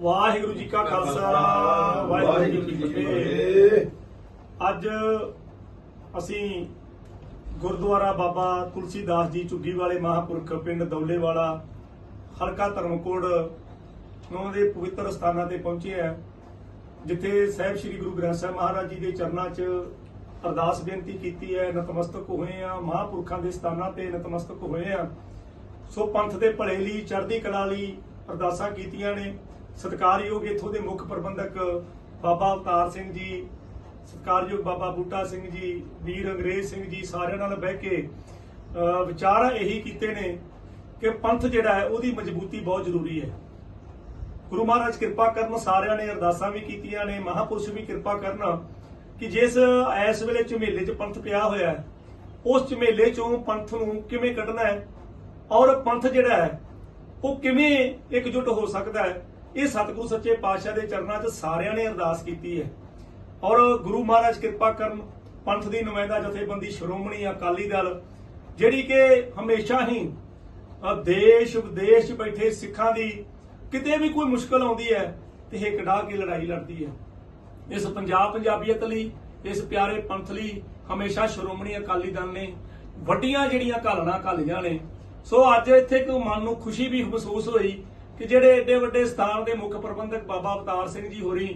ਵਾਹਿਗੁਰੂ ਜੀ ਕਾ ਖਾਲਸਾ ਵਾਹਿਗੁਰੂ ਜੀ ਕੀ ਫਤਿਹ। ਅੱਜ ਅਸੀਂ ਗੁਰਦੁਆਰਾ ਬਾਬਾ ਤੁਲਸੀਦਾਸ ਜੀ ਝੁੱਗੀ ਵਾਲੇ ਮਹਾਪੁਰਖ ਪਿੰਡ ਦੌਲੇ ਵਾਲਾ ਹਲਕਾ ਧਰਮਕੋਟ ਨੂੰ ਦੇ ਪਵਿੱਤਰ ਸਥਾਨਾਂ ਤੇ ਪਹੁੰਚੇ ਆ ਜਿੱਥੇ ਸਾਹਿਬ ਸ੍ਰੀ ਗੁਰੂ ਗ੍ਰੰਥ ਸਾਹਿਬ ਮਹਾਰਾਜ ਜੀ ਦੇ ਚਰਨਾਂ 'ਚ ਅਰਦਾਸ ਬੇਨਤੀ ਕੀਤੀ ਹੈ ਨਤਮਸਤਕ ਹੋਏ ਆ ਮਹਾਪੁਰਖਾਂ ਦੇ ਸਥਾਨਾਂ ਤੇ ਨਤਮਸਤਕ ਹੋਏ ਆ ਸੋ ਪੰਥ ਦੇ ਭਲੇ ਲਈ ਚੜ੍ਹਦੀ ਕਲਾ ਲਈ ਅਰਦਾਸਾਂ ਕੀਤੀਆਂ ਨੇ। ਸਤਿਕਾਰਯੋਗ ਇਥੋਂ ਦੇ ਮੁੱਖ ਪ੍ਰਬੰਧਕ ਬਾਬਾ ਅਵਤਾਰ ਸਿੰਘ ਜੀ, ਸਤਿਕਾਰਯੋਗ ਬਾਬਾ ਬੂਟਾ ਸਿੰਘ ਜੀ, ਵੀਰ ਅੰਗਰੇਜ਼ ਸਿੰਘ ਜੀ ਸਾਰਿਆਂ ਨਾਲ ਬਹਿ ਕੇ ਵਿਚਾਰ ਇਹੀ ਕੀਤੇ ਨੇ ਕਿ ਪੰਥ ਜਿਹੜਾ ਹੈ ਉਹਦੀ ਮਜ਼ਬੂਤੀ ਬਹੁਤ ਜ਼ਰੂਰੀ ਹੈ। ਗੁਰੂ ਮਹਾਰਾਜ ਕਿਰਪਾ ਕਰਨ ਸਾਰਿਆਂ ਨੇ ਅਰਦਾਸਾਂ ਵੀ ਕੀਤੀਆਂ ਨੇ, ਮਹਾਪੁਰਸ਼ ਵੀ ਕਿਰਪਾ ਕਰਨ ਕਿ ਜਿਸ, ਇਸ ਵੇਲੇ ਝਮੇਲੇ 'ਚ ਪੰਥ ਪਿਆ ਹੋਇਆ ਹੈ, ਉਸ ਝਮੇਲੇ 'ਚੋਂ ਪੰਥ ਨੂੰ ਕਿਵੇਂ ਕੱਢਣਾ ਹੈ ਔਰ ਪੰਥ ਜਿਹੜਾ ਹੈ ਉਹ ਕਿਵੇਂ ਇਕਜੁੱਟ ਹੋ ਸਕਦਾ ਹੈ ਇਹ ਸਤਿਗੁਰੂ ਸੱਚੇ ਪਾਤਸ਼ਾਹ ਦੇ ਚਰਨਾਂ 'ਚ ਸਾਰਿਆਂ ਨੇ ਅਰਦਾਸ ਕੀਤੀ ਹੈ। ਔਰ ਗੁਰੂ ਮਹਾਰਾਜ ਕਿਰਪਾ ਕਰਨ ਪੰਥ ਦੀ ਨੁਮਾਇੰਦਾ ਜਥੇਬੰਦੀ ਸ਼੍ਰੋਮਣੀ ਅਕਾਲੀ ਦਲ, ਜਿਹੜੀ ਕਿ ਹਮੇਸ਼ਾ ਹੀ ਦੇਸ਼ ਵਿਦੇਸ਼ ਬੈਠੇ ਸਿੱਖਾਂ ਦੀ ਕਿਤੇ ਵੀ ਕੋਈ ਮੁਸ਼ਕਲ ਆਉਂਦੀ ਹੈ ਤੇ ਇਹ ਕਢਾ ਕੇ ਲੜਾਈ ਲੜਦੀ ਹੈ। ਇਸ ਪੰਜਾਬ ਪੰਜਾਬੀਅਤ ਲਈ, ਇਸ ਪਿਆਰੇ ਪੰਥ ਲਈ ਹਮੇਸ਼ਾ ਸ਼੍ਰੋਮਣੀ ਅਕਾਲੀ ਦਲ ਨੇ ਵੱਡੀਆਂ ਜਿਹੜੀਆਂ ਘਾਲਣਾ ਘਾਲੀਆਂ ਨੇ, ਸੋ ਅੱਜ ਇੱਥੇ ਇੱਕ ਮਨ ਨੂੰ ਖੁਸ਼ੀ ਵੀ ਮਹਿਸੂਸ ਹੋਈ ਕਿ ਜਿਹੜੇ ਏਡੇ ਵੱਡੇ ਸਥਾਨ ਦੇ ਮੁੱਖ ਪ੍ਰਬੰਧਕ ਬਾਬਾ ਅਵਤਾਰ ਸਿੰਘ ਜੀ ਹੋਰੀ,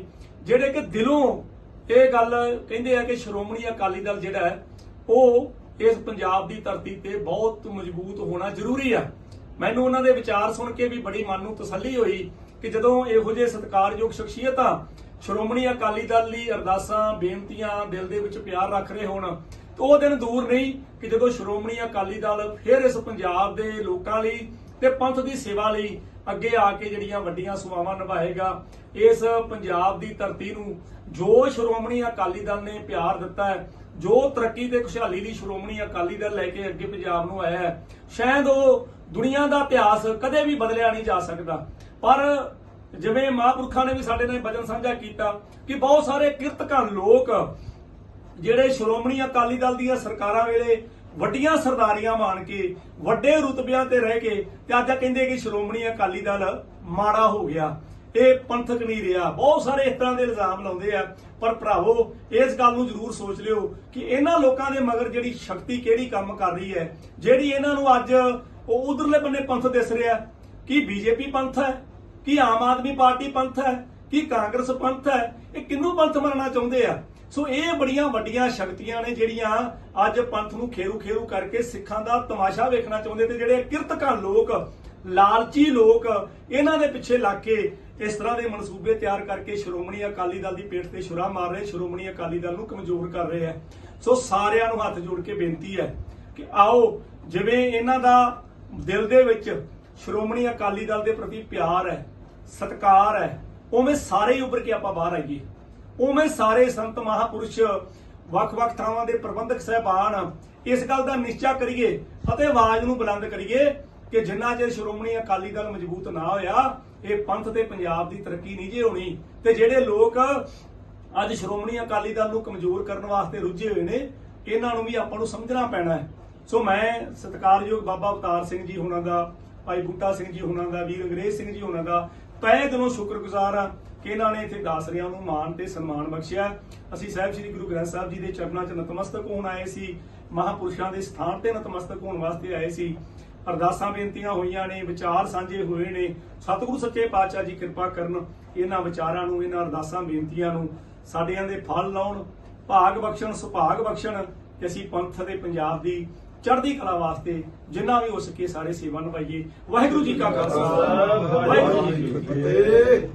ਜਿਹੜੇ ਕਿ ਦਿਲੋਂ ਇਹ ਗੱਲ ਕਹਿੰਦੇ ਆ ਕਿ ਸ਼੍ਰੋਮਣੀ ਅਕਾਲੀ ਦਲ ਜਿਹੜਾ ਹੈ, ਉਹ ਇਸ ਪੰਜਾਬ ਦੀ ਧਰਤੀ ਤੇ ਬਹੁਤ ਮਜ਼ਬੂਤ ਹੋਣਾ ਜ਼ਰੂਰੀ ਆ। ਮੈਨੂੰ ਉਹਨਾਂ ਦੇ ਵਿਚਾਰ ਸੁਣ ਕੇ ਵੀ ਬੜੀ ਮਨ ਨੂੰ ਤਸੱਲੀ ਹੋਈ ਕਿ ਜਦੋਂ ਇਹੋ ਜਿਹੇ ਸਤਿਕਾਰਯੋਗ ਸ਼ਖਸੀਅਤਾਂ ਸ਼੍ਰੋਮਣੀ ਅਕਾਲੀ ਦਲ ਲਈ ਅਰਦਾਸਾਂ, ਬੇਨਤੀਆਂ ਦਿਲ ਦੇ ਵਿੱਚ ਪਿਆਰ ਰੱਖ ਰਹੇ ਹੋਣ ਉਹ ਦਿਨ ਦੂਰ ਨਹੀਂ ਕਿ ਜਦੋਂ ਸ਼੍ਰੋਮਣੀ ਅਕਾਲੀ ਦਲ ਫਿਰ ਇਸ ਪੰਜਾਬ ਦੇ ਲੋਕਾਂ ਲਈ ਤੇ ਪੰਥ ਦੀ ਸੇਵਾ ਲਈ ਅੱਗੇ ਆ ਕੇ ਜਿਹੜੀਆਂ ਵੱਡੀਆਂ ਸੇਵਾਵਾਂ ਨਿਭਾਏਗਾ, ਇਸ ਪੰਜਾਬ ਦੀ ਧਰਤੀ ਨੂੰ ਜੋ ਸ਼੍ਰੋਮਣੀ ਅਕਾਲੀ ਦਲ ਨੇ ਪਿਆਰ ਦਿੱਤਾ ਹੈ, ਜੋ ਤਰੱਕੀ ਤੇ ਖੁਸ਼ਹਾਲੀ ਲਈ ਸ਼੍ਰੋਮਣੀ ਅਕਾਲੀ ਦਲ ਲੈ ਕੇ ਅੱਗੇ ਪੰਜਾਬ ਨੂੰ ਆਇਆ ਹੈ, ਸ਼ਾਇਦ ਉਹ ਦੁਨੀਆ ਦਾ ਇਤਿਹਾਸ ਕਦੇ ਵੀ ਬਦਲਿਆ ਨਹੀਂ ਜਾ ਸਕਦਾ। ਪਰ ਜਿਵੇਂ ਮਹਾਂਪੁਰਖਾਂ ਨੇ ਵੀ ਸਾਡੇ ਨਾਲ ਵਚਨ ਸਾਂਝਾ ਕੀਤਾ ਕਿ ਬਹੁਤ ਸਾਰੇ ਕਿਰਤਕਾਨ ਲੋਕ ਜਿਹੜੇ ਸ਼੍ਰੋਮਣੀ ਅਕਾਲੀ ਦਲ ਦੀਆਂ ਸਰਕਾਰਾਂ ਵੇਲੇ ਵੱਡੀਆਂ ਸਰਦਾਰੀਆਂ ਮਾਣ ਕੇ, ਵੱਡੇ ਰੁਤਬਿਆਂ ਤੇ ਰਹਿ ਕੇ, ਤੇ ਅੱਜ ਆ ਕਹਿੰਦੇ ਕਿ ਸ਼੍ਰੋਮਣੀ ਅਕਾਲੀ ਦਲ ਮਾੜਾ ਹੋ ਗਿਆ। ਇਹ ਪੰਥਕ ਨਹੀਂ ਰਿਹਾ। ਬਹੁਤ ਸਾਰੇ ਇਸ ਤਰ੍ਹਾਂ ਦੇ ਇਲਜ਼ਾਮ ਲਾਉਂਦੇ ਆ। ਪਰ ਭਰਾਵੋ, ਇਸ ਗੱਲ ਨੂੰ ਜ਼ਰੂਰ ਸੋਚ ਲਿਓ ਕਿ ਇਹਨਾਂ ਲੋਕਾਂ ਦੇ ਮਗਰ ਜਿਹੜੀ ਸ਼ਕਤੀ ਕਿਹੜੀ ਕੰਮ ਕਰ ਰਹੀ ਹੈ, ਜਿਹੜੀ ਇਹਨਾਂ ਨੂੰ ਅੱਜ ਉਹ ਉਧਰਲੇ ਬੰਨੇ ਪੰਥ ਦਿਸ ਰਿਹਾ। ਕੀ ਬੀਜੇਪੀ ਪੰਥ ਹੈ? ਕੀ ਆਮ ਆਦਮੀ ਪਾਰਟੀ ਪੰਥ ਹੈ? ਕੀ ਕਾਂਗਰਸ ਪੰਥ ਹੈ? ਇਹ ਕਿੰਨੂੰ ਪੰਥ ਮੰਨਣਾ ਚਾਹੁੰਦੇ ਆ? ਸੋ ਇਹ ਬੜੀਆਂ ਵੱਡੀਆਂ ਸ਼ਕਤੀਆਂ ਨੇ ਜਿਹੜੀਆਂ ਅੱਜ ਪੰਥ ਨੂੰ ਖੇਰੂ ਖੇਰੂ ਕਰਕੇ ਸਿੱਖਾਂ ਦਾ ਤਮਾਸ਼ਾ ਵੇਖਣਾ ਚਾਹੁੰਦੇ ਤੇ ਜਿਹੜੇ ਕਿਰਤਕਾਂ ਲੋਕ, ਲਾਲਚੀ ਲੋਕ, ਇਹਨਾਂ ਦੇ ਪਿੱਛੇ ਲੱਗ ਕੇ ਇਸ ਤਰ੍ਹਾਂ ਦੇ ਮਨਸੂਬੇ ਤਿਆਰ ਕਰਕੇ ਸ਼੍ਰੋਮਣੀ ਅਕਾਲੀ ਦਲ ਦੀ ਪੇਠ ਤੇ ਛੁਰਾ ਮਾਰ ਰਹੇ, ਸ਼੍ਰੋਮਣੀ ਅਕਾਲੀ ਦਲ ਨੂੰ ਕਮਜ਼ੋਰ ਕਰ ਰਹੇ ਆ ਸੋ ਸਾਰਿਆਂ ਨੂੰ ਹੱਥ ਜੋੜ ਕੇ ਬੇਨਤੀ ਹੈ ਕਿ ਆਓ, ਜਿਵੇਂ ਇਹਨਾਂ ਦਾ ਦਿਲ ਦੇ ਵਿੱਚ ਸ਼੍ਰੋਮਣੀ ਅਕਾਲੀ ਦਲ ਦੇ ਪ੍ਰਤੀ ਪਿਆਰ ਹੈ, ਸਤਿਕਾਰ ਹੈ, ਉਵੇਂ ਸਾਰੇ ਹੀ ਕੇ ਆਪਾਂ ਬਾਹਰ ਆਈਏ। ਉਵੇਂ ਸਾਰੇ ਸੰਤ ਮਹਾਪੁਰਸ਼ ਵੱਖ-ਵੱਖ ਥਾਵਾਂ ਦੇ ਪ੍ਰਬੰਧਕ ਸਹਿਬਾਨ ਇਸ ਗੱਲ ਦਾ ਨਿਸ਼ਚਾ ਕਰੀਏ ਅਤੇ ਆਵਾਜ਼ ਨੂੰ ਬੁਲੰਦ ਕਰੀਏ ਕਿ ਜਿੰਨਾ ਚਿਰ ਸ਼੍ਰੋਮਣੀ ਅਕਾਲੀ ਦਲ ਮਜ਼ਬੂਤ ਨਾ ਹੋਇਆ, ਇਹ ਪੰਥ ਤੇ ਪੰਜਾਬ ਦੀ ਤਰੱਕੀ ਨਹੀਂ ਜੇ ਹੋਣੀ। ਤੇ ਜਿਹੜੇ ਲੋਕ ਅੱਜ ਸ਼੍ਰੋਮਣੀ ਅਕਾਲੀ ਦਲ ਨੂੰ ਕਮਜ਼ੋਰ ਕਰਨ ਵਾਸਤੇ ਰੁੱਝੇ ਹੋਏ ਨੇ, ਇਹਨਾਂ ਨੂੰ ਵੀ ਆਪਾਂ ਨੂੰ ਸਮਝਣਾ ਪੈਣਾ ਹੈ। ਸੋ ਮੈਂ ਸਤਿਕਾਰਯੋਗ ਬਾਬਾ ਅਵਤਾਰ ਸਿੰਘ ਜੀ ਹੁਣਾਂ ਦਾ, ਭਾਈ ਬੂਟਾ ਸਿੰਘ ਜੀ ਹੁਣਾਂ ਦਾ, ਵੀਰ ਅੰਗਰੇਜ਼ ਸਿੰਘ ਜੀ ਹੁਣਾਂ ਦਾ ਤਹਿ ਦਿਲੋਂ ਸ਼ੁਕਰਗੁਜ਼ਾਰ ਹਾਂ ਕਿ ਇਹਨਾਂ ਨੇ ਇੱਥੇ ਦਾਸਰਿਆਂ ਨੂੰ ਮਾਣ ਤੇ ਸਨਮਾਨ ਬਖਸ਼ਿਆ। ਅਸੀਂ ਸਾਹਿਬ ਸ੍ਰੀ ਗੁਰੂ ਗ੍ਰੰਥ ਸਾਹਿਬ ਜੀ ਦੇ ਚਰਨਾਂ 'ਚ ਨਤਮਸਤਕ ਹੋਣ ਆਏ ਸੀ, ਮਹਾਪੁਰਸ਼ਾਂ ਦੇ ਸਥਾਨ ਤੇ ਨਤਮਸਤਕ ਹੋਣ ਵਾਸਤੇ ਆਏ ਸੀ। ਅਰਦਾਸਾਂ ਬੇਨਤੀਆਂ ਹੋਈਆਂ ਨੇ, ਵਿਚਾਰ ਸਾਂਝੇ ਹੋਏ ਨੇ। ਸਤਿਗੁਰੂ ਸੱਚੇ ਪਾਤਸ਼ਾਹ ਜੀ ਕਿਰਪਾ ਕਰਨ ਇਹਨਾਂ ਵਿਚਾਰਾਂ ਨੂੰ, ਇਹਨਾਂ ਅਰਦਾਸਾਂ ਬੇਨਤੀਆਂ ਨੂੰ ਸਾਡਿਆਂ ਦੇ ਫਲ ਲਾਉਣ, ਭਾਗ ਬਖਸ਼ਣ, ਸੁਭਾਗ ਬਖਸ਼ਣ ਕਿ ਅਸੀਂ ਪੰਥ ਦੇ ਪੰਜਾਬ ਦੀ ਚੜ੍ਹਦੀ ਕਲਾ ਵਾਸਤੇ ਜਿੰਨਾ ਵੀ ਹੋ ਸਕੇ ਸਾਰੇ ਸੇਵਾ ਨਿਭਾਈਏ। ਵਾਹਿਗੁਰੂ ਜੀ ਕਾ ਖਾਲਸਾ। ਵਾਹਿਗੁਰੂ ਜੀ ਕੀ ਫਤਿਹ। ਫਤਿਹ